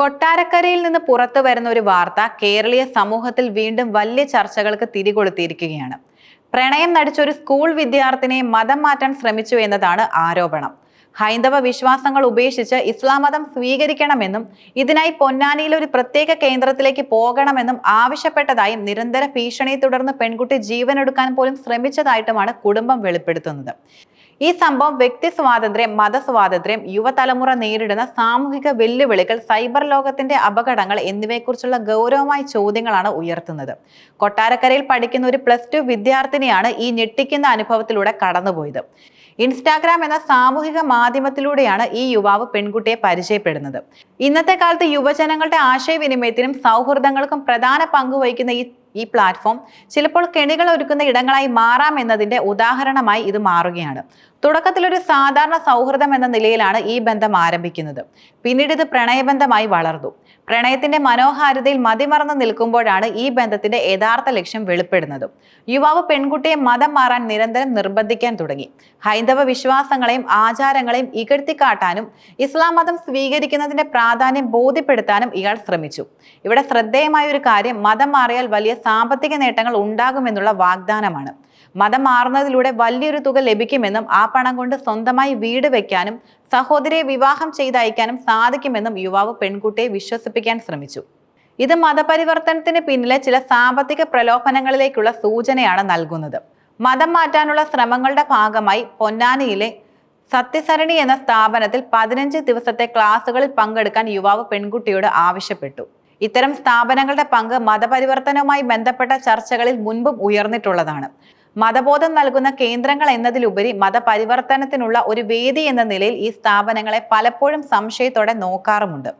കൊട്ടാരക്കരയിൽ നിന്ന് പുറത്തു വരുന്ന ഒരു വാർത്ത കേരളീയ സമൂഹത്തിൽ വീണ്ടും വലിയ ചർച്ചകൾക്ക് തിരികൊളുത്തിയിരിക്കുകയാണ്. പ്രണയം നടിച്ചൊരു സ്കൂൾ വിദ്യാർത്ഥിനിയെ മതം മാറ്റാൻ ശ്രമിച്ചു എന്നതാണ് ആരോപണം. ഹൈന്ദവ വിശ്വാസങ്ങൾ ഉപേക്ഷിച്ച് ഇസ്ലാം മതം സ്വീകരിക്കണമെന്നും ഇതിനായി പൊന്നാനിയിൽ ഒരു പ്രത്യേക കേന്ദ്രത്തിലേക്ക് പോകണമെന്നും ആവശ്യപ്പെട്ടതായും നിരന്തര ഭീഷണിയെ തുടർന്ന് പെൺകുട്ടി ജീവനെടുക്കാൻ പോലും ശ്രമിച്ചതായിട്ടുമാണ് കുടുംബം വെളിപ്പെടുത്തുന്നത്. ഈ സംഭവം വ്യക്തി സ്വാതന്ത്ര്യം മതസ്വാതന്ത്ര്യം യുവതലമുറ നേരിടുന്ന സാമൂഹിക വെല്ലുവിളികൾ സൈബർ ലോകത്തിന്റെ അപകടങ്ങൾ എന്നിവയെക്കുറിച്ചുള്ള ഗൗരവമായ ചോദ്യങ്ങളാണ് ഉയർത്തുന്നത്. കൊട്ടാരക്കരയിൽ പഠിക്കുന്ന ഒരു പ്ലസ് ടു വിദ്യാർത്ഥിനിയാണ് ഈ ഞെട്ടിക്കുന്ന അനുഭവത്തിലൂടെ കടന്നുപോയത്. ഇൻസ്റ്റാഗ്രാം എന്ന സാമൂഹിക മാധ്യമത്തിലൂടെയാണ് ഈ യുവാവ് പെൺകുട്ടിയെ പരിചയപ്പെടുന്നത്. ഇന്നത്തെ കാലത്ത് യുവജനങ്ങളുടെ ആശയവിനിമയത്തിനും സൗഹൃദങ്ങൾക്കും പ്രധാന പങ്ക് വഹിക്കുന്ന ഈ ഈ പ്ലാറ്റ്ഫോം ചിലപ്പോൾ കെണികൾ ഒരുക്കുന്ന ഇടങ്ങളായി മാറാം എന്നതിന്റെ ഉദാഹരണമായി ഇത് മാറുകയാണ്. തുടക്കത്തിൽ ഒരു സാധാരണ സൗഹൃദം എന്ന നിലയിലാണ് ഈ ബന്ധം ആരംഭിക്കുന്നത്. പിന്നീട് ഇത് പ്രണയബന്ധമായി വളർന്നു. പ്രണയത്തിന്റെ മനോഹാരിതയിൽ മതിമറന്ന് നിൽക്കുമ്പോഴാണ് ഈ ബന്ധത്തിന്റെ യഥാർത്ഥ ലക്ഷ്യം വെളിപ്പെടുന്നത്. യുവാവ് പെൺകുട്ടിയെ മതം മാറാൻ നിരന്തരം നിർബന്ധിക്കാൻ തുടങ്ങി. ഹൈന്ദവ വിശ്വാസങ്ങളെയും ആചാരങ്ങളെയും ഇകഴ്ത്തിക്കാട്ടാനും ഇസ്ലാം മതം സ്വീകരിക്കുന്നതിന്റെ പ്രാധാന്യം ബോധ്യപ്പെടുത്താനും ഇയാൾ ശ്രമിച്ചു. ഇവിടെ ശ്രദ്ധേയമായ ഒരു കാര്യം മതം മാറിയാൽ വലിയ സാമ്പത്തിക നേട്ടങ്ങൾ ഉണ്ടാകുമെന്നുള്ള വാഗ്ദാനമാണ്. മതം മാറുന്നതിലൂടെ വലിയൊരു തുക ലഭിക്കുമെന്നും ആ പണം കൊണ്ട് സ്വന്തമായി വീട് വയ്ക്കാനും സഹോദരിയെ വിവാഹം ചെയ്തയക്കാനും സാധിക്കുമെന്നും യുവാവ് പെൺകുട്ടിയെ വിശ്വസിപ്പിക്കാൻ ശ്രമിച്ചു. ഇത് മതപരിവർത്തനത്തിന് പിന്നിലെ ചില സാമ്പത്തിക പ്രലോഭനങ്ങളിലേക്കുള്ള സൂചനയാണ് നൽകുന്നത്. മതം മാറ്റാനുള്ള ശ്രമങ്ങളുടെ ഭാഗമായി പൊന്നാനിയിലെ സത്യസരണി എന്ന സ്ഥാപനത്തിൽ പതിനഞ്ച് ദിവസത്തെ ക്ലാസുകളിൽ പങ്കെടുക്കാൻ യുവാവ് പെൺകുട്ടിയോട് ആവശ്യപ്പെട്ടു. ഇത്തരം സ്ഥാപനങ്ങളുടെ പങ്ക് മതപരിവർത്തനവുമായി ബന്ധപ്പെട്ട ചർച്ചകളിൽ മുൻപും ഉയർന്നിട്ടുള്ളതാണ്. മതബോധം നൽകുന്ന കേന്ദ്രങ്ങൾ എന്നതിലുപരി മതപരിവർത്തനത്തിനുള്ള ഒരു വേദി എന്ന നിലയിൽ ഈ സ്ഥാപനങ്ങളെ പലപ്പോഴും സംശയത്തോടെ നോക്കാറുമുണ്ട്.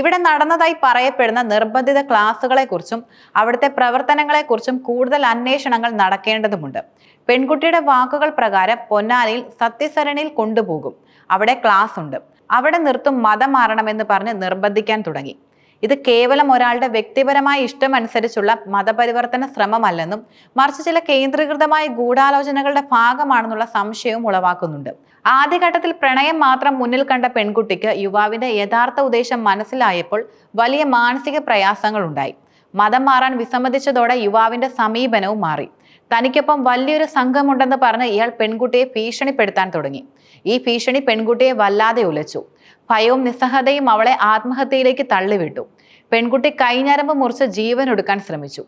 ഇവിടെ നടന്നതായി പറയപ്പെടുന്ന നിർബന്ധിത ക്ലാസുകളെക്കുറിച്ചും അവിടുത്തെ പ്രവർത്തനങ്ങളെക്കുറിച്ചും കൂടുതൽ അന്വേഷണങ്ങൾ നടക്കേണ്ടതുണ്ട് പെൺകുട്ടിയുടെ വാക്കുകൾ പ്രകാരം പൊന്നാനിയിൽ സത്യസരണിയിൽ കൊണ്ടുപോകും. അവിടെ ക്ലാസ് ഉണ്ട് അവിടെ നിർത്തും മതം മാറണമെന്ന് പറഞ്ഞ് നിർബന്ധിക്കാൻ തുടങ്ങി. ഇത് കേവലം ഒരാളുടെ വ്യക്തിപരമായ ഇഷ്ടമനുസരിച്ചുള്ള മതപരിവർത്തന ശ്രമമല്ലെന്നും മറിച്ച് ചില കേന്ദ്രീകൃതമായ ഗൂഢാലോചനകളുടെ ഭാഗമാണെന്നുള്ള സംശയവും ഉളവാക്കുന്നുണ്ട്. ആദ്യഘട്ടത്തിൽ പ്രണയം മാത്രം മുന്നിൽ കണ്ട പെൺകുട്ടിക്ക് യുവാവിന്റെ യഥാർത്ഥ ഉദ്ദേശം മനസ്സിലായപ്പോൾ വലിയ മാനസിക പ്രയാസങ്ങൾ ഉണ്ടായി മതം മാറാൻ വിസമ്മതിച്ചതോടെ യുവാവിന്റെ സമീപനവും മാറി. തനിക്കൊപ്പം വലിയൊരു സംഘമുണ്ടെന്ന് പറഞ്ഞ് ഇയാൾ പെൺകുട്ടിയെ ഭീഷണിപ്പെടുത്താൻ തുടങ്ങി. ഈ ഭീഷണി പെൺകുട്ടിയെ വല്ലാതെ ഉലച്ചു. ഭയവും നിസ്സഹതയും അവളെ ആത്മഹത്യയിലേക്ക് തള്ളിവിട്ടു. പെൺകുട്ടി കൈഞ്ഞരമ്പ് മുറിച്ച് ജീവൻ എടുക്കാൻ ശ്രമിച്ചു.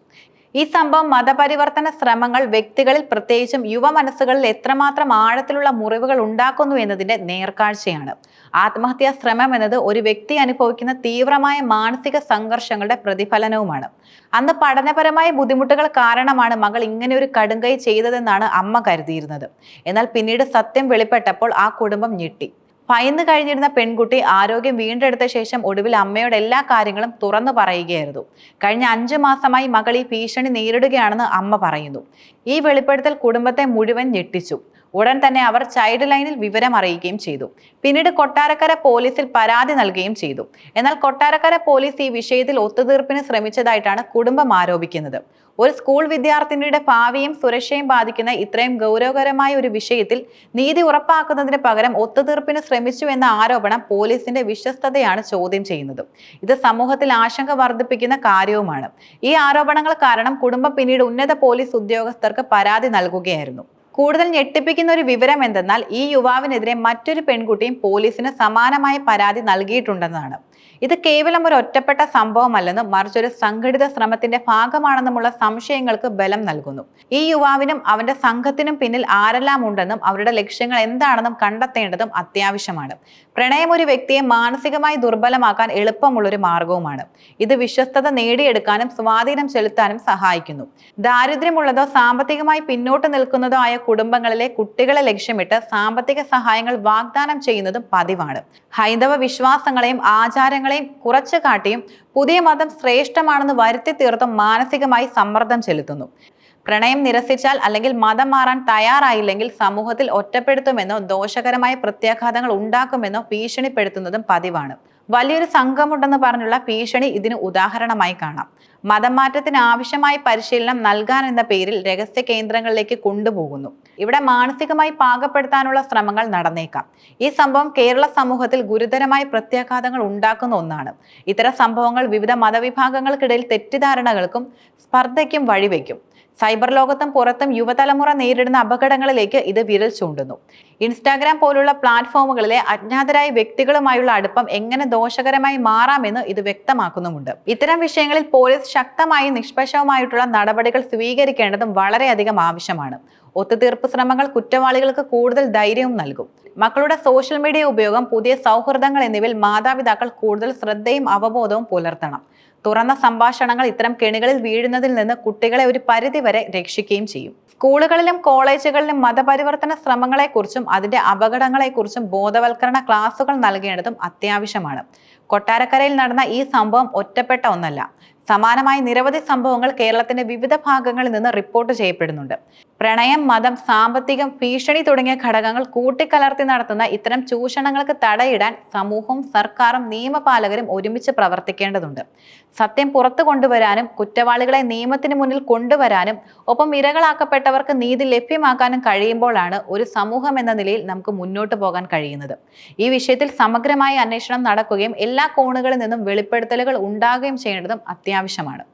ഈ സംഭവം മതപരിവർത്തന ശ്രമങ്ങൾ വ്യക്തികളിൽ പ്രത്യേകിച്ചും യുവ മനസ്സുകളിൽ എത്രമാത്രം ആഴത്തിലുള്ള മുറിവുകൾ ഉണ്ടാക്കുന്നു എന്നതിന്റെ നേർക്കാഴ്ചയാണ്. ആത്മഹത്യാ ശ്രമം എന്നത് ഒരു വ്യക്തി അനുഭവിക്കുന്ന തീവ്രമായ മാനസിക സംഘർഷങ്ങളുടെ പ്രതിഫലനവുമാണ്. അന്ന് പഠനപരമായ ബുദ്ധിമുട്ടുകൾ കാരണമാണ് മകൾ ഇങ്ങനെ ഒരു കടുങ്കൈ ചെയ്തതെന്നാണ് അമ്മ കരുതിയിരുന്നത്. എന്നാൽ പിന്നീട് സത്യം വെളിപ്പെട്ടപ്പോൾ ആ കുടുംബം ഞെട്ടി. ഭയന്ന് കഴിഞ്ഞിരുന്ന പെൺകുട്ടി ആരോഗ്യം വീണ്ടെടുത്ത ശേഷം ഒടുവിൽ അമ്മയുടെ എല്ലാ കാര്യങ്ങളും തുറന്നു പറയുകയായിരുന്നു. കഴിഞ്ഞ അഞ്ചു മാസമായി മകൾ ഈ ഭീഷണി നേരിടുകയാണെന്ന് അമ്മ പറയുന്നു. ഈ വെളിപ്പെടുത്തൽ കുടുംബത്തെ മുഴുവൻ ഞെട്ടിച്ചു. ഉടൻ തന്നെ അവർ ചൈൽഡ് ലൈനിൽ വിവരം അറിയിക്കുകയും ചെയ്തു. പിന്നീട് കൊട്ടാരക്കര പോലീസിൽ പരാതി നൽകുകയും ചെയ്തു. എന്നാൽ കൊട്ടാരക്കര പോലീസ് ഈ വിഷയത്തിൽ ഒത്തുതീർപ്പിന് ശ്രമിച്ചതായിട്ടാണ് കുടുംബം ആരോപിക്കുന്നത്. ഒരു സ്കൂൾ വിദ്യാർത്ഥിനിയുടെ ഭാവിയും സുരക്ഷയും ബാധിക്കുന്ന ഇത്രയും ഗൗരവകരമായ ഒരു വിഷയത്തിൽ നീതി ഉറപ്പാക്കുന്നതിന് പകരം ഒത്തുതീർപ്പിന് ശ്രമിച്ചു എന്ന ആരോപണം പോലീസിന്റെ വിശ്വസ്തതയാണ് ചോദ്യം ചെയ്യുന്നത്. ഇത് സമൂഹത്തിൽ ആശങ്ക വർദ്ധിപ്പിക്കുന്ന കാര്യവുമാണ്. ഈ ആരോപണങ്ങൾ കാരണം കുടുംബം പിന്നീട് ഉന്നത പോലീസ് ഉദ്യോഗസ്ഥർക്ക് പരാതി നൽകുകയായിരുന്നു. കൂടുതൽ ഞെട്ടിപ്പിക്കുന്ന ഒരു വിവരം എന്തെന്നാൽ ഈ യുവാവിനെതിരെ മറ്റൊരു പെൺകുട്ടിയും പോലീസിന് സമാനമായ പരാതി നൽകിയിട്ടുണ്ടെന്നാണ്. ഇത് കേവലം ഒരു ഒറ്റപ്പെട്ട സംഭവമല്ലെന്നും മറിച്ച് ഒരു സംഘടിത ശ്രമത്തിന്റെ ഭാഗമാണെന്നുമുള്ള സംശയങ്ങൾക്ക് ബലം നൽകുന്നു. ഈ യുവാവിനും അവന്റെ സംഘത്തിനും പിന്നിൽ ആരെല്ലാം ഉണ്ടെന്നും അവരുടെ ലക്ഷ്യങ്ങൾ എന്താണെന്നും കണ്ടെത്തേണ്ടതും അത്യാവശ്യമാണ്. പ്രണയം ഒരു വ്യക്തിയെ മാനസികമായി ദുർബലമാക്കാൻ എളുപ്പമുള്ളൊരു മാർഗവുമാണ്. ഇത് വിശ്വസ്തത നേടിയെടുക്കാനും സ്വാധീനം ചെലുത്താനും സഹായിക്കുന്നു. ദാരിദ്ര്യമുള്ളതോ സാമ്പത്തികമായി പിന്നോട്ട് നിൽക്കുന്നതോ ആയ കുടുംബങ്ങളിലെ കുട്ടികളെ ലക്ഷ്യമിട്ട് സാമ്പത്തിക സഹായങ്ങൾ വാഗ്ദാനം ചെയ്യുന്നതും പതിവാണ്. ഹൈന്ദവ വിശ്വാസങ്ങളെയും ആചാരങ്ങളെയും കുറച്ചു കാട്ടിയും പുതിയ മതം ശ്രേഷ്ഠമാണെന്ന് വരുത്തി തീർത്തും മാനസികമായി സമ്മർദ്ദം ചെലുത്തുന്നു. പ്രണയം നിരസിച്ചാൽ അല്ലെങ്കിൽ മതം മാറാൻ തയ്യാറായില്ലെങ്കിൽ സമൂഹത്തിൽ ഒറ്റപ്പെടുത്തുമെന്നോ ദോഷകരമായ പ്രത്യാഘാതങ്ങൾ ഉണ്ടാക്കുമെന്നോ ഭീഷണിപ്പെടുത്തുന്നതും പതിവാണ്. വലിയൊരു സംഘമുണ്ടെന്ന് പറഞ്ഞുള്ള ഭീഷണി ഇതിന് ഉദാഹരണമായി കാണാം. മതമാറ്റത്തിന് ആവശ്യമായ പരിശീലനം നൽകാൻ എന്ന പേരിൽ രഹസ്യ കേന്ദ്രങ്ങളിലേക്ക് കൊണ്ടുപോകുന്നു. ഇവിടെ മാനസികമായി പാകപ്പെടുത്താനുള്ള ശ്രമങ്ങൾ നടന്നേക്കാം. ഈ സംഭവം കേരള സമൂഹത്തിൽ ഗുരുതരമായ പ്രത്യാഘാതങ്ങൾ ഉണ്ടാക്കുന്ന ഒന്നാണ്. ഇത്തരം സംഭവങ്ങൾ വിവിധ മതവിഭാഗങ്ങൾക്കിടയിൽ തെറ്റിദ്ധാരണകൾക്കും സ്പർദ്ധയ്ക്കും വഴിവെക്കും. സൈബർ ലോകത്തും പുറത്തും യുവതലമുറ നേരിടുന്ന അപകടങ്ങളിലേക്ക് ഇത് വിരൽ ചൂണ്ടുന്നു. ഇൻസ്റ്റാഗ്രാം പോലുള്ള പ്ലാറ്റ്ഫോമുകളിലെ അജ്ഞാതരായ വ്യക്തികളുമായുള്ള അടുപ്പം എങ്ങനെ ദോഷകരമായി മാറാമെന്ന് ഇത് വ്യക്തമാക്കുന്നുമുണ്ട്. ഇത്തരം വിഷയങ്ങളിൽ പോലീസ് ശക്തമായും നിഷ്പക്ഷവുമായിട്ടുള്ള നടപടികൾ സ്വീകരിക്കേണ്ടതും വളരെയധികം ആവശ്യമാണ്. ഒത്തുതീർപ്പ് ശ്രമങ്ങൾ കുറ്റവാളികൾക്ക് കൂടുതൽ ധൈര്യവും നൽകും. മക്കളുടെ സോഷ്യൽ മീഡിയ ഉപയോഗം പുതിയ സൗഹൃദങ്ങൾ എന്നിവയിൽ മാതാപിതാക്കൾ കൂടുതൽ ശ്രദ്ധയും അവബോധവും പുലർത്തണം. തുറന്ന സംഭാഷണങ്ങൾ ഇത്തരം കെണികളിൽ വീഴുന്നതിൽ നിന്ന് കുട്ടികളെ ഒരു പരിധിവരെ രക്ഷിക്കുകയും ചെയ്യും. സ്കൂളുകളിലും കോളേജുകളിലും മതപരിവർത്തന ശ്രമങ്ങളെക്കുറിച്ചും അതിന്റെ അപകടങ്ങളെക്കുറിച്ചും ബോധവൽക്കരണ ക്ലാസുകൾ നൽകേണ്ടതും അത്യാവശ്യമാണ്. കൊട്ടാരക്കരയിൽ നടന്ന ഈ സംഭവം ഒറ്റപ്പെട്ട ഒന്നല്ല. സമാനമായ നിരവധി സംഭവങ്ങൾ കേരളത്തിന്റെ വിവിധ ഭാഗങ്ങളിൽ നിന്ന് റിപ്പോർട്ട് ചെയ്യപ്പെടുന്നുണ്ട്. പ്രണയം മതം സാമ്പത്തികം ഭീഷണി തുടങ്ങിയ ഘടകങ്ങൾ കൂട്ടിക്കലർത്തി നടത്തുന്ന ഇത്തരം ചൂഷണങ്ങൾക്ക് തടയിടാൻ സമൂഹവും സർക്കാരും നിയമപാലകരും ഒരുമിച്ച് പ്രവർത്തിക്കേണ്ടതുണ്ട്. സത്യം പുറത്തു കൊണ്ടുവരാനും കുറ്റവാളികളെ നിയമത്തിന് മുന്നിൽ കൊണ്ടുവരാനും ഒപ്പം ഇരകളാക്കപ്പെട്ടവർക്ക് നീതി ലഭ്യമാക്കാനും കഴിയുമ്പോഴാണ് ഒരു സമൂഹം എന്ന നിലയിൽ നമുക്ക് മുന്നോട്ട് പോകാൻ കഴിയുന്നത്. ഈ വിഷയത്തിൽ സമഗ്രമായ അന്വേഷണം നടക്കുകയും എല്ലാ കോണുകളിൽ നിന്നും വെളിപ്പെടുത്തലുകൾ ഉണ്ടാകുകയും ചെയ്യേണ്ടതും അത്യാവശ്യമാണ്.